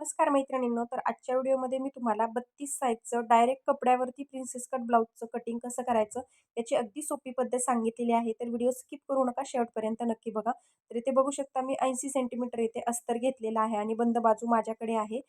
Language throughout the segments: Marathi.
नमस्कार मैत्रिणींनो तर आजच्या व्हिडिओमध्ये मी तुम्हाला बत्तीस साईजचं डायरेक्ट कपड्यावरती प्रिन्सेस कट ब्लाऊजचं कटिंग कसं करायचं याची अगदी सोपी पद्धत सांगितलेली आहे. तर व्हिडिओ स्किप करू नका शेवटपर्यंत नक्की बघा. तर इथे बघू शकता मी ऐंशी सेंटीमीटर इथे अस्तर घेतलेला आहे आणि बंद बाजू माझ्याकडे आहे.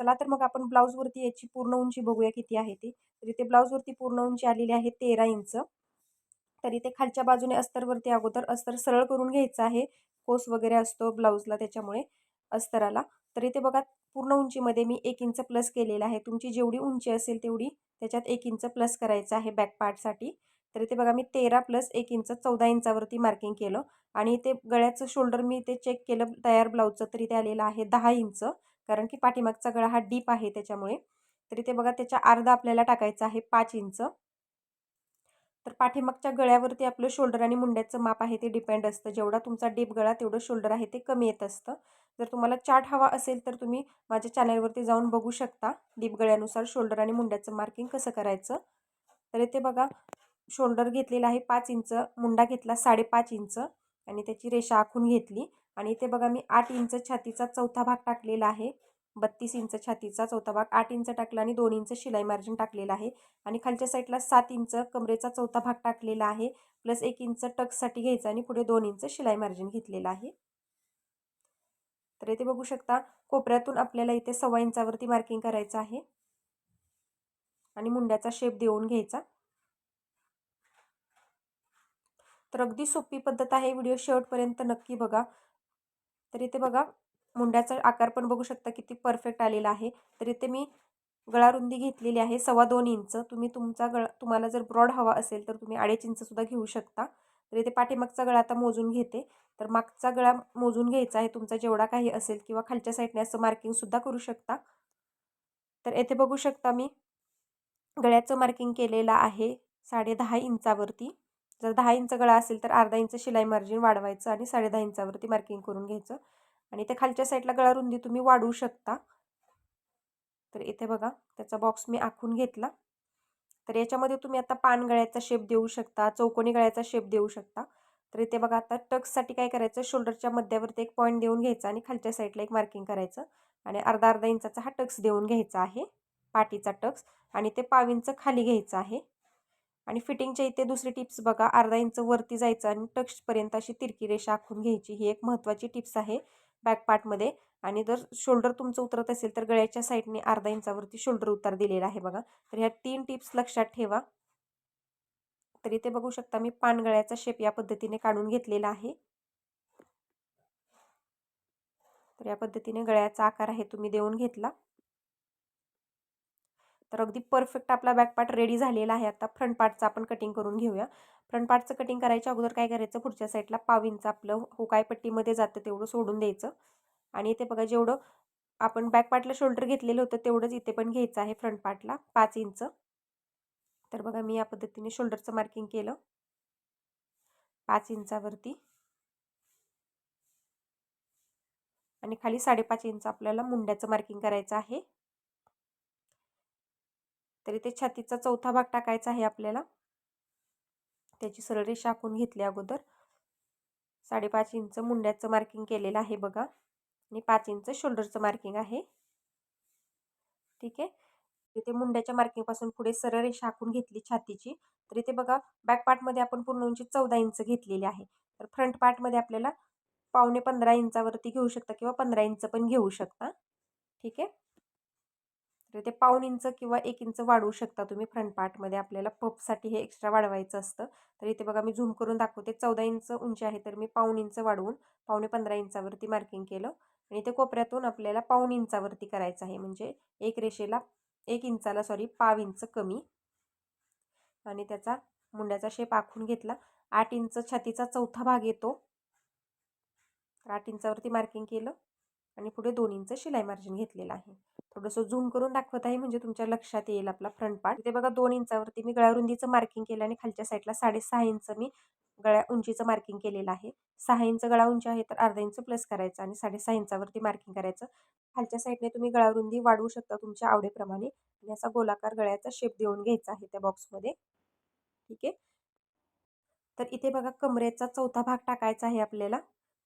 चला तर मग आपण ब्लाऊजवरती याची पूर्ण उंची बघूया किती आहे ती. तर इथे ब्लाऊजवरती पूर्ण उंची आलेली आहे तेरा इंच. तर इथे खालच्या बाजूने अस्तरवरती अगोदर अस्तर सरळ करून घ्यायचं आहे. कोस वगैरे असतो ब्लाऊजला त्याच्यामुळे अस्तराला. तर इथे बघा पूर्ण उंचीमध्ये मी एक इंच प्लस केलेला आहे. तुमची जेवढी उंची असेल तेवढी त्याच्यात एक इंच प्लस करायचं आहे बॅक पार्टसाठी तर इथे बघा मी तेरा प्लस एक इंच चौदा इंचावरती मार्किंग केलं. आणि इथे गळ्याचं शोल्डर मी इथे चेक केलं तयार ब्लाऊजचं तर इथे आलेलं आहे दहा इंच. कारण की पाठीमागचा गळा हा डीप आहे त्याच्यामुळे. तर इथे बघा त्याच्या अर्धा आपल्याला टाकायचं आहे पाच इंच. तर पाठीमागच्या गळ्यावरती आपलं शोल्डर आणि मुंड्याचं माप आहे ते डिपेंड असतं. जेवढा तुमचा डीप गळा तेवढं शोल्डर आहे ते कमी येत असतं. जर तुम्हाला चार्ट हवा असेल तर तुम्ही माझ्या चॅनलवरती जाऊन बघू शकता. डीप गळ्यानुसार शोल्डर आणि मुंड्याचं मार्किंग कसं करायचं. तर इथे बघा शोल्डर घेतलेला आहे पाच इंच मुंडा घेतला साडेपाच इंच आणि त्याची रेषा आखून घेतली. आणि इथे बघा मी आठ इंच छातीचा चौथा भाग टाकलेला आहे. बत्तीस इंच छातीचा चौथा भाग आठ इंच टाकला आणि दोन इंच शिलाई मार्जिन टाकलेला आहे. आणि खालच्या साईडला सात इंच कमरेचा चौथा भाग टाकलेला आहे. प्लस एक इंच टक्ससाठी घ्यायचा आणि पुढे दोन इंच शिलाई मार्जिन घेतलेला आहे. तर इथे बघू शकता कोपऱ्यातून आपल्याला इथे सव्वा इंचावरती मार्किंग करायचं आहे. आणि मुंड्याचा शेप देऊन घ्यायचा. तर अगदी सोपी पद्धत आहे व्हिडिओ शेवटपर्यंत नक्की बघा. तर इथे बघा मुंड्याचा आकार पण बघू शकता किती परफेक्ट आलेला आहे. तर इथे मी गळारुंदी घेतलेली आहे सव्वा दोन इंच. तुम्ही तुमचा गळा तुम्हाला जर ब्रॉड हवा असेल तर तुम्ही अडीच इंचसुद्धा घेऊ शकता. तर इथे पाठीमागचा गळा आता मोजून घेते. तर मागचा गळा मोजून घ्यायचा आहे. तुमचा जेवढा काही असेल किंवा खालच्या साईडने असं मार्किंगसुद्धा करू शकता. तर येथे बघू शकता मी गळ्याचं मार्किंग केलेलं आहे साडे दहा इंचावरती. जर दहा इंच गळा असेल तर अर्धा इंच शिलाई मार्जिन वाढवायचं आणि साडे दहा इंचावरती मार्किंग करून घ्यायचं. आणि ते खालच्या साईडला गळा रुंदी तुम्ही वाढवू शकता. तर इथे बघा त्याचा बॉक्स मी आखून घेतला. तर याच्यामध्ये तुम्ही आता पान गळ्याचा शेप देऊ शकता चौकोनी गळ्याचा शेप देऊ शकता. तर इथे बघा आता टक्ससाठी काय करायचं? शोल्डरच्या मध्यावरती एक पॉईंट देऊन घ्यायचा आणि खालच्या साईडला एक मार्किंग करायचं. आणि अर्धा अर्धा इंचाचा हा टक्स देऊन घ्यायचा आहे. पाटीचा टक्स आणि ते पाविंचं खाली घ्यायचं आहे. आणि फिटिंगच्या इथे दुसरी टिप्स बघा. अर्धा इंच वरती जायचं आणि टक्सपर्यंत अशी तिरकी रेषा आखून घ्यायची. ही एक महत्त्वाची टिप्स आहे बॅक पार्टमध्ये. आणि जर शोल्डर तुमचं उतरत असेल तर गळ्याच्या साईडने अर्धा इंचावरती शोल्डर उतार दिलेला आहे बघा. तर ह्या तीन टिप्स लक्षात ठेवा. तर इथे बघू शकता मी पानगळ्याचा शेप या पद्धतीने काढून घेतलेला आहे. तर या पद्धतीने गळ्याचा आकार आहे तुम्ही देऊन घेतला. तर अगदी परफेक्ट आपला बॅक पार्ट रेडी झालेला आहे. आता फ्रंट पार्टचं आपण कटिंग करून घेऊया. फ्रंट पार्टचं कटिंग करायच्या अगोदर काय करायचं पुढच्या साईडला पाविंचं आपलं हुकायपट्टीमध्ये जातं तेवढं सोडून द्यायचं. आणि इथे बघा जेवढं आपण बॅक पार्टला शोल्डर घेतलेलं होतं तेवढंच इथे पण घ्यायचं आहे फ्रंट पार्टला पाच इंच. तर बघा मी या पद्धतीने शोल्डरचं मार्किंग केलं. पाच इंचावरती. आणि खाली साडेपाच इंच आपल्याला मुंड्याचं मार्किंग करायचं आहे. तर इथे छातीचा चौथा भाग टाकायचा आहे आपल्याला. त्याची सरळ रेषा आखून घेतली अगोदर. साडेपाच इंच मुंड्याचं मार्किंग केलेलं आहे बघा. आणि पाच इंच शोल्डरचं मार्किंग आहे. ठीक आहे? इथे मुंड्याच्या मार्किंगपासून पुढे सरळ रेषा आखून घेतली छातीची. तर इथे बघा बॅक पार्टमध्ये आपण पूर्ण उंची चौदा इंच घेतलेली आहे. तर फ्रंट पार्टमध्ये आपल्याला पावणे पंधरा इंचावरती घेऊ शकता किंवा पंधरा इंच पण घेऊ शकता. ठीक आहे? तर इथे पाऊन इंच किंवा एक इंच वाढवू शकता तुम्ही फ्रंट पार्टमध्ये आपल्याला पपसाठी हे एक्स्ट्रा वाढवायचं असतं. तर इथे बघा मी झूम करून दाखवते. चौदा इंच उंची आहे तर मी पाऊन इंच वाढवून पावणे पंधरा इंचावरती मार्किंग केलं. आणि इथे कोपऱ्यातून आपल्याला पाऊन इंचावरती करायचं आहे. म्हणजे एक रेषेला एक इंचाला सॉरी पाव इंच कमी. आणि त्याचा मुंड्याचा शेप आखून घेतला. आठ इंच छातीचा चौथा भाग येतो. आठ इंचावरती मार्किंग केलं. आणि पुढे दोन इंच शिलाई मार्जिन घेतलेलं आहे. थोडंसं झूम करून दाखवत आहे म्हणजे तुमच्या लक्षात येईल आपला फ्रंट पार्ट इथे बघा दोन इंचावरती मी गळ्यारुंदीचं मार्किंग केलं आणि खालच्या साईडला साडेसहा इंच मी गळ्या उंचीचं मार्किंग केलेलं आहे. सहा इंच गळा उंची आहे तर अर्धा इंच प्लस करायचं आणि साडेसहा इंचावरती मार्किंग करायचं. खालच्या साईडने तुम्ही गळारुंदी वाढवू शकता तुमच्या आवडीप्रमाणे. आणि असा गोलाकार गळ्याचा शेप देऊन घ्यायचा आहे त्या बॉक्समध्ये ठीक आहे? तर इथे बघा कमरेचा चौथा भाग टाकायचा आहे आपल्याला.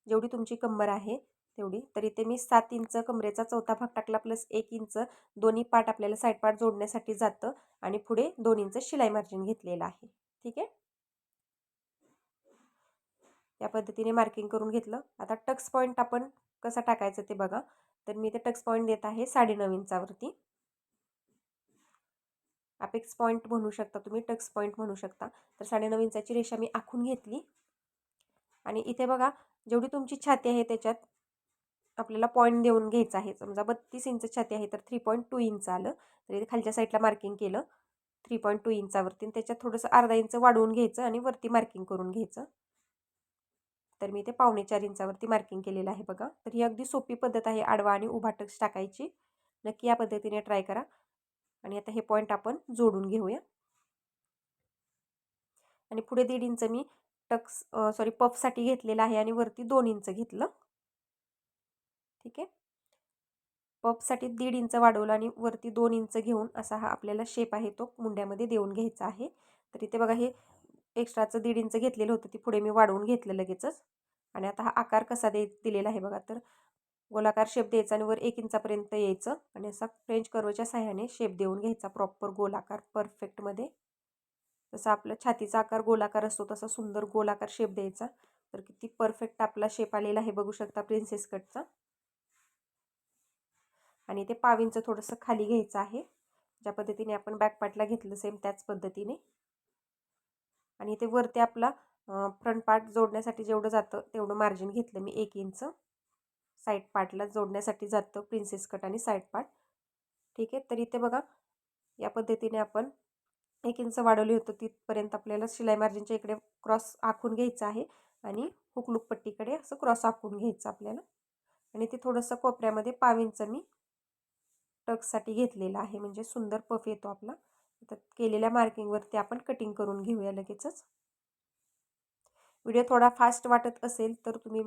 जेवढी तुमची कंबर आहे तेवढी. तर इथे मी सात इंच कमरेचा चौथा भाग टाकला प्लस एक इंच. दोन्ही पार्ट आपल्याला साईड पार्ट जोडण्यासाठी जातं. आणि पुढे दोन इंच शिलाई मार्जिन घेतलेलं आहे. ठीक आहे? या पद्धतीने मार्किंग करून घेतलं. आता टक्स पॉईंट आपण कसं टाकायचं ते बघा. तर मी इथे टक्स पॉईंट देत आहे साडेनऊ इंचावरती. अपेक्स पॉईंट म्हणू शकता तुम्ही टक्स पॉईंट म्हणू शकता. तर साडेनऊ इंचाची रेषा मी आखून घेतली. आणि इथे बघा जेवढी तुमची छाती आहे त्याच्यात आपल्याला पॉईंट देऊन घ्यायचं आहे. समजा बत्तीस इंच छाती आहे तर थ्री पॉईंट टू इंच आलं. तर इथे खालच्या साईडला मार्किंग केलं. थ्री पॉईंट टू इंचावरती. त्याच्यात थोडंसं अर्धा इंच वाढवून घ्यायचं आणि वरती मार्किंग करून घ्यायचं. तर मी इथे पावणे चार इंचावरती मार्किंग केलेलं आहे बघा. तर ही अगदी सोपी पद्धत आहे आडवा आणि उभा टक्स टाकायची. नक्की या पद्धतीने ट्राय करा. आणि आता हे पॉईंट आपण जोडून घेऊया. आणि पुढे दीड इंच मी टक्स सॉरी पफसाठी घेतलेलं आहे आणि वरती दोन इंच घेतलं. ठीक आहे? पफसाठी दीड इंच वाढवलं आणि वरती दोन इंच घेऊन असा हा आपल्याला शेप आहे तो मुंड्यामध्ये देऊन घ्यायचा आहे. तर इथे बघा हे एक्स्ट्राचं दीड इंच घेतलेलं होतं ती पुढे मी वाढवून घेतलं लगेचच. आणि आता हा आकार कसा दे दिलेला आहे बघा तर गोलाकार शेप द्यायचा आणि वर एक इंचापर्यंत यायचं आणि असा फ्रेंच कर्वच्या साह्याने शेप देऊन घ्यायचा प्रॉपर गोलाकार परफेक्टमध्ये जसा आपला छातीचा आकार गोलाकार असतो तसा सुंदर गोलाकार शेप द्यायचा. तर किती परफेक्ट आपला शेप आलेला आहे बघू शकता प्रिन्सेस कटचा आणि ते पावींचं थोडंसं खाली घ्यायचं आहे. ज्या पद्धतीने आपण बॅकपार्टला घेतलं सेम त्याच पद्धतीने. आणि ते वरती आपला फ्रंट पार्ट जोडण्यासाठी जेवढं जातं तेवढं मार्जिन घेतलं मी एक इंच साईड पार्टला जोडण्यासाठी जातं प्रिन्सेस कट आणि साईड पार्ट ठीक आहे? तर इथे बघा या पद्धतीने आपण एक इंच वाढवली होतं. तिथपर्यंत आपल्याला शिलाई मार्जिनच्या इकडे क्रॉस आखून घ्यायचं आहे आणि हुकलूक पट्टीकडे असं क्रॉस आखून घ्यायचं आपल्याला. आणि ते थोडंसं कोपऱ्यामध्ये पाव इंच मी टक्ससाठी घेतलेलं आहे. म्हणजे सुंदर पफ येतो आपला. तर केलेल्या मार्किंगवरती आपण कटिंग करून घेऊया लगेचच. व्हिडिओ थोडा फास्ट वाटत असेल तर तुम्ही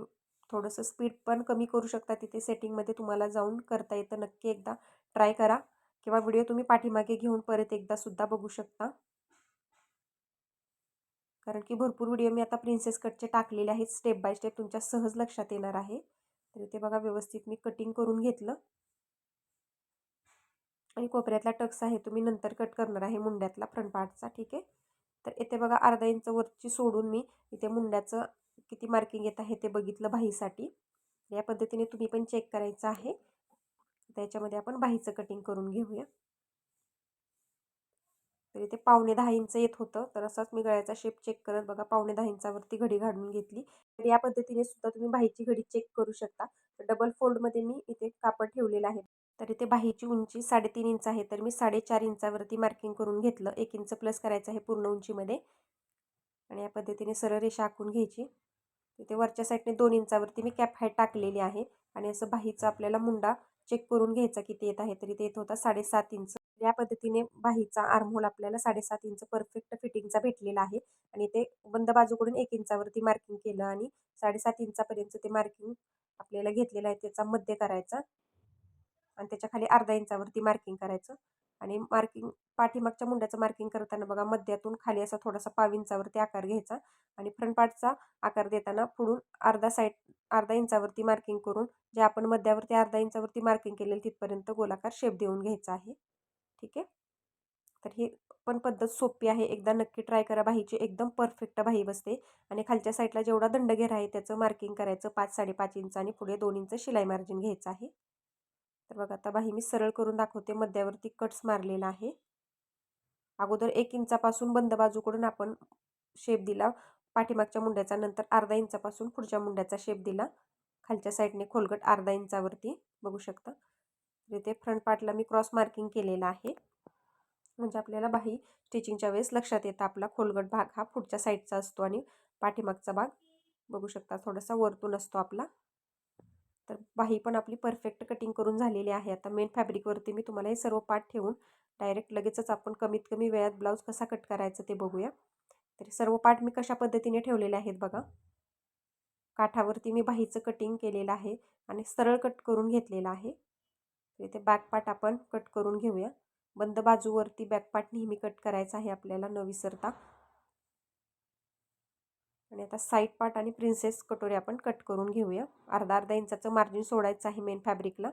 थोडंसं स्पीड पण कमी करू शकता. तिथे सेटिंगमध्ये तुम्हाला जाऊन करता येतं. नक्की एकदा ट्राय करा किंवा व्हिडिओ तुम्ही पाठीमागे घेऊन परत एकदा सुद्धा बघू शकता. कारण की भरपूर व्हिडिओ मी आता प्रिन्सेस कटचे टाकलेले आहेत. स्टेप बाय स्टेप तुमच्या सहज लक्षात येणार आहे. तर इथे बघा व्यवस्थित मी कटिंग करून घेतलं. आणि कोपऱ्यातला टक्स आहे तुम्ही नंतर कट करणार आहे मुंड्यातला फ्रंट पार्टचा ठीक आहे? तर इथे बघा अर्धा इंच वरची सोडून मी इथे मुंड्याचं किती मार्किंग येत आहे ते बघितलं बाहीसाठी या पद्धतीने तुम्ही पण चेक करायचं आहे. त्याच्यामध्ये आपण बाहीचं कटिंग करून घेऊया. तर इथे पावणे दहा इंच येत होतं तर असाच मी गळ्याचा शेप चेक करत बघा पावणे दहा इंचावरती घडी घालून घेतली. तर या पद्धतीने सुद्धा तुम्ही बाहीची घडी चेक करू शकता. तर डबल फोल्डमध्ये मी इथे कापड ठेवलेलं आहे. तर इथे बाहीची उंची साडेतीन इंच आहे. तर मी साडेचार इंचावरती मार्किंग करून घेतलं. एक इंच प्लस करायचं आहे पूर्ण उंचीमध्ये. आणि या पद्धतीने सरळ रेषा आखून घ्यायची. तिथे वरच्या साईडने दोन इंचावरती मी कॅप हाईट टाकलेली आहे. आणि असं बाहीचा आपल्याला मुंडा चेक करून घ्यायचा किती येत आहे. तरी ते येत होता साडेसात इंच. या पद्धतीने बाहीचा आर्महोल आपल्याला साडेसात इंच परफेक्ट फिटिंगचा भेटलेला आहे. आणि ते बंद बाजूकडून एक इंचावरती मार्किंग केलं आणि साडेसात इंचापर्यंत ते मार्किंग आपल्याला घेतलेलं आहे. त्याचा मध्य करायचा. आणि त्याच्याखाली अर्धा इंचावरती मार्किंग करायचं. आणि मार्किंग पाठीमागच्या मुंड्याचं मार्किंग करताना बघा मध्यातून खाली असा थोडासा पाव इंचावरती आकार घ्यायचा आणि फ्रंट पार्टचा आकार देताना पुढून अर्धा साईड अर्धा इंचावरती मार्किंग करून जे आपण मध्यावरती अर्धा इंचावरती मार्किंग केलेलं तिथपर्यंत गोलाकार शेप देऊन घ्यायचा आहे. ठीक आहे? तर ही पण पद्धत सोपी आहे. एकदा नक्की ट्राय करा. बाहीची एकदम परफेक्ट बाही बसते. आणि खालच्या साईडला जेवढा दंडघेर आहे त्याचं मार्किंग करायचं पाच साडेपाच इंच आणि पुढे दोन इंच शिलाई मार्जिन घ्यायचं आहे. तर बघा आता बाही मी सरळ करून दाखवते. मध्यावरती कट्स मारलेला आहे. अगोदर एक इंचापासून बंद बाजूकडून आपण शेप दिला. पाठीमागच्या मुंड्याचा नंतर अर्धा इंचापासून पुढच्या मुंड्याचा शेप दिला. खालच्या साईडने खोलगट अर्धा इंचावरती. बघू शकता? इथे फ्रंट पार्टला मी क्रॉस मार्किंग केलेला आहे. म्हणजे आपल्याला बाही स्टिचिंगच्या वेळेस लक्षात येतं. आपला खोलगट भाग हा पुढच्या साईडचा असतो आणि पाठीमागचा भाग. बघू शकता थोडासा वरतून असतो आपला. तर बाही पण आपली परफेक्ट कटिंग करून झालेली आहे. आता मेन फॅब्रिकवरती मी तुम्हाला हे सर्व पार्ट ठेवून डायरेक्ट लगेचच आपण कमीत कमी वेळात ब्लाऊज कसा कट करायचं ते बघूया. तर सर्व पार्ट मी कशा पद्धतीने ठेवलेले आहेत बघा. काठावरती मी बाहीचं कटिंग केलेलं आहे आणि सरळ कट करून घेतलेलं आहे. इथे बॅक पार्ट आपण कट करून घेऊया. बंद बाजूवरती बॅक पार्ट नेहमी कट करायचा आहे आपल्याला न विसरता. आणि आता साईड पार्ट आणि प्रिन्सेस कटोरी आपण कट करून घेऊया. अर्धा अर्धा इंचाचं मार्जिन सोडायचं आहे मेन फॅब्रिकला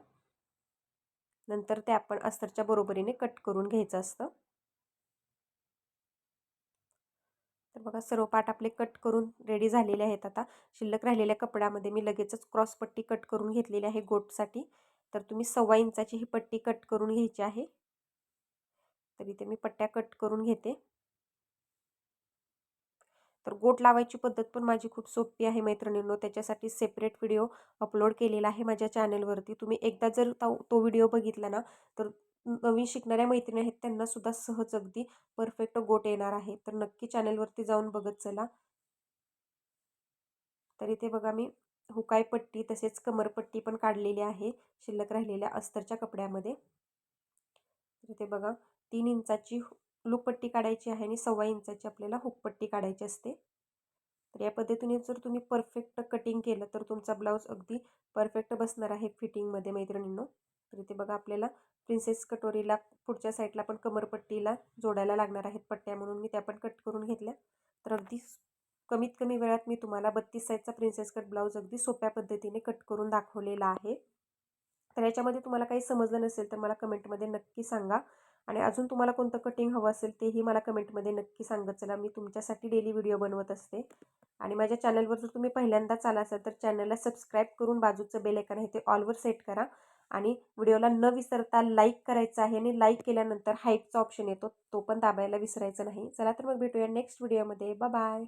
नंतर ते आपण अस्तरच्या बरोबरीने कट करून घ्यायचं असतं. तर बघा सर्व पार्ट आपले कट करून रेडी झालेले आहेत आता. शिल्लक राहिलेल्या कपड्यामध्ये मी लगेचच क्रॉस पट्टी कट करून घेतलेली आहे गोटसाठी. तर तुम्ही सव्वा इंचाची ही पट्टी कट करून घ्यायची आहे. तर इथे मी पट्ट्या कट करून घेते. तर गोट लावायची पद्धत पण माझी खूप सोपी आहे मैत्रिणींनो. त्याच्यासाठी सेपरेट व्हिडिओ अपलोड केलेला आहे माझ्या चॅनलवरती तुम्ही एकदा जर तो व्हिडिओ बघितला ना तर नवीन शिकणाऱ्या मैत्रिणी आहेत त्यांनासुद्धा सहज अगदी परफेक्ट गोट येणार आहे. तर नक्की चॅनलवरती जाऊन बघत चला. तर इथे बघा मी हुकाय पट्टी तसेच कमरपट्टी पण काढलेली आहे शिल्लक राहिलेल्या अस्तरच्या कपड्यामध्ये. इथे बघा तीन इंचाची लूपपट्टी काढायची आहे आणि सव्वा इंचाची आपल्याला हुकपट्टी काढायची असते. तर या पद्धतीने जर तुम्ही परफेक्ट कटिंग केलं तर तुमचा ब्लाऊज अगदी परफेक्ट बसणार आहे फिटिंगमध्ये मैत्रिणींनो. तर इथे बघा आपल्याला प्रिन्सेस कटोरीला पुढच्या साईडला पण कमरपट्टीला जोडायला लागणार आहेत पट्ट्या म्हणून. मी त्या पण कट करून घेतल्या. तर अगदी कमीत कमी वेळात मी तुम्हाला बत्तीस साईजचा प्रिन्सेस कट ब्लाऊज अगदी सोप्या पद्धतीने कट करून दाखवलेला आहे. तर याच्यामध्ये तुम्हाला काही समजलं नसेल तर मला कमेंटमध्ये नक्की सांगा. आणि अजून तुम्हाला कोणतं कटिंग हवं असेल तेही मला कमेंटमध्ये नक्की सांगत चला मी तुमच्यासाठी डेली व्हिडिओ बनवत असते. आणि माझ्या चॅनलवर जर तुम्ही पहिल्यांदाच आला असाल तर चॅनलला सबस्क्राईब करून बाजूचं बेल आहे ते ऑलवर सेट करा. आणि व्हिडिओला न विसरता लाईक करायचं आहे आणि लाईक केल्यानंतर हाईटचा ऑप्शन येतो तो पण दाबायला विसरायचं नाही. चला तर मग भेटूया नेक्स्ट व्हिडिओमध्ये बाय